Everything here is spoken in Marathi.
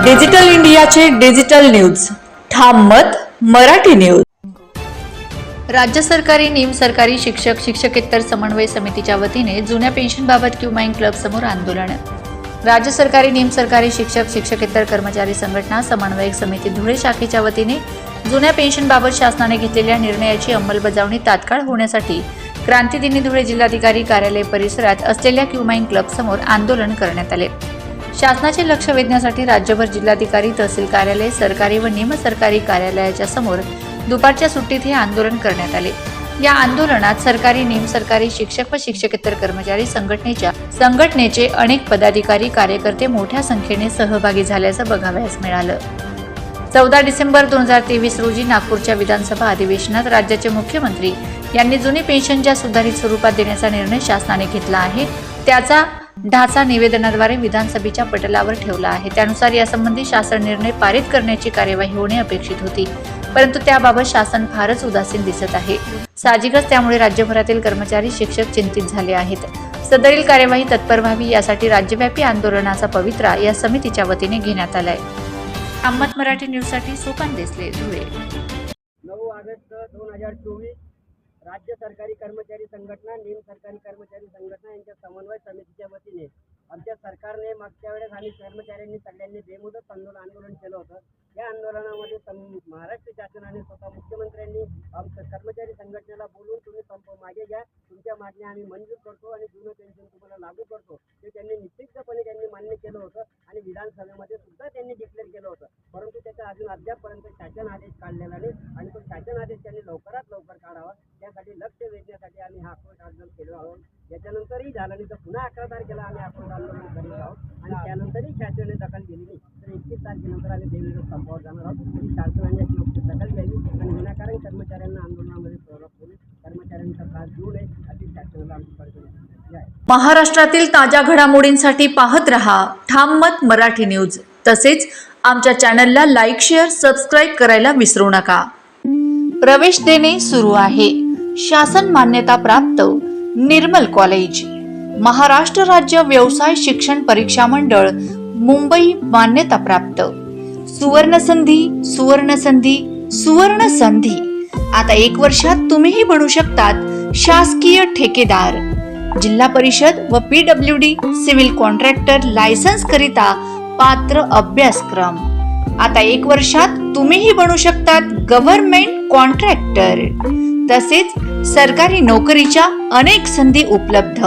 डिजिटल इंडियाचे डिजिटल न्यूज. ठाम मत मराठी न्यूज. राज्य सरकारी निम सरकारी शिक्षक शिक्षकेतर समन्वय समितीच्या वतीने जुन्या पेन्शनबाबत क्युमाईन क्लब समोर आंदोलन. राज्य सरकारी निम सरकारी शिक्षक शिक्षकेतर कर्मचारी संघटना समन्वयक समिती धुळे शाखेच्या वतीने जुन्या पेन्शनबाबत शासनाने घेतलेल्या निर्णयाची अंमलबजावणी तात्काळ होण्यासाठी क्रांतीदिनी धुळे जिल्हाधिकारी कार्यालय परिसरात असलेल्या क्युमाईन क्लब समोर आंदोलन करण्यात आले. शासनाचे लक्ष वेधण्यासाठी राज्यभर जिल्हाधिकारी तहसील कार्यालय सरकारी व निमसरकारी कार्यालयाच्या समोर दुपारच्या सुट्टीत हे आंदोलन करण्यात आले. या आंदोलनात सरकारी निमसरकारी शिक्षक व शिक्षकेतर कर्मचारी संघटनेच्या संघटनेचे अनेक पदाधिकारी कार्यकर्ते मोठ्या संख्येने सहभागी झाल्याचं बघावयास मिळालं. चौदा डिसेंबर दोन हजार तेवीस रोजी नागपूरच्या विधानसभा अधिवेशनात राज्याचे मुख्यमंत्री यांनी जुनी पेन्शनच्या सुधारित स्वरूपात देण्याचा निर्णय शासनाने घेतला आहे. त्याचा ढाचा निवेदनाद्वारे विधानसभेच्या पटलावर ठेवला आहे. त्यानुसार यासंबंधी शासन निर्णय पारित करण्याची कार्यवाही होणे अपेक्षित होती. परंतु त्याबाबत शासन फारच उदासीन दिसत आहे. साहजिकच त्यामुळे राज्यभरातील कर्मचारी शिक्षक चिंतित झाले आहेत. सदरील कार्यवाही तत्पर व्हावी यासाठी राज्यव्यापी आंदोलनाचा पवित्रा या समितीच्या वतीने घेण्यात आलाय. अहमद मराठी न्यूजसाठी सोपान देसले धुळे. नऊ ऑगस्ट दोन हजार चोवीस राज्य सरकारी कर्मचारी संघटना निम सरकारी कर्मचारी संघटना यांच्या समन्वय समितीच्या वतीने आमच्या सरकारने मागच्या वेळेस आम्ही कर्मचाऱ्यांनी सगळ्यांनी बेमुदत आंदोलन आंदोलन केलं होतं. या आंदोलनामध्ये सं- महाराष्ट्र शासनाने स्वतः मुख्यमंत्र्यांनी आमच्या कर्मचारी संघटनेला बोलून तुम्ही संप मागे घ्या तुमच्या मागण्या आम्ही मंजूर करतो आणि जुनं पेन्शन तुम्हाला लागू करतो. ते त्यांनी निश्चितपणे त्यांनी मान्य केलं होतं आणि विधानसभेमध्ये सुद्धा त्यांनी डिक्लेअर केलं होतं. परंतु त्याचा अजून अद्यापपर्यंत शासन आदेश काढलेला नाही आणि तो शासन आदेश त्यांनी लवकरात लवकर काढावा त्यासाठी लक्ष वेधण्यासाठी आम्ही हा आक्रोश आंदोलन केलो आहोत याच्यानंतरही झालं नाही तर पुन्हा अकरा तारखेला आम्ही आक्रोश आंदोलन करीत आहोत. आणि त्यानंतरही शासनाने दखल घेतली नाही. तर एकतीस तारखेनंतर आम्ही बेमुदत संपावर जाणार आहोत. आणि शासनाने याची योग्य दखल घ्यावी आणि विनाकारण कर्मचाऱ्यांना आंदोलनामध्ये सहभाग करून कर्मचाऱ्यांचा त्रास देऊ नये. अशी शासनाला आमची परिस्थिती आहे. महाराष्ट्रातील ताज्या घडामोडींसाठी पाहत रहा ठाम मत मराठी न्यूज. तसेच आमच्या चॅनलला लाईक शेअर सबस्क्राईब करायला विसरू नका. प्रवेश देणे सुरू आहे. शासन मान्यता प्राप्त. निर्मल कॉलेज. महाराष्ट्र राज्य व्यवसाय शिक्षण परीक्षा मंडळ मुंबई मान्यता प्राप्त. सुवर्ण संधी सुवर्ण संधी सुवर्ण संधी. आता एक वर्षात तुम्हीही बनू शकतात शासकीय ठेकेदार. जिल्हा परिषद व P W D civil contractor licence करिता पात्र अभ्यासक्रम. आता एक वर्षात तुम्हीही बनू शकतात गव्हर्नमेंट कॉन्ट्रॅक्टर. तसेच सरकारी नोकरीच्या अनेक संधी उपलब्ध.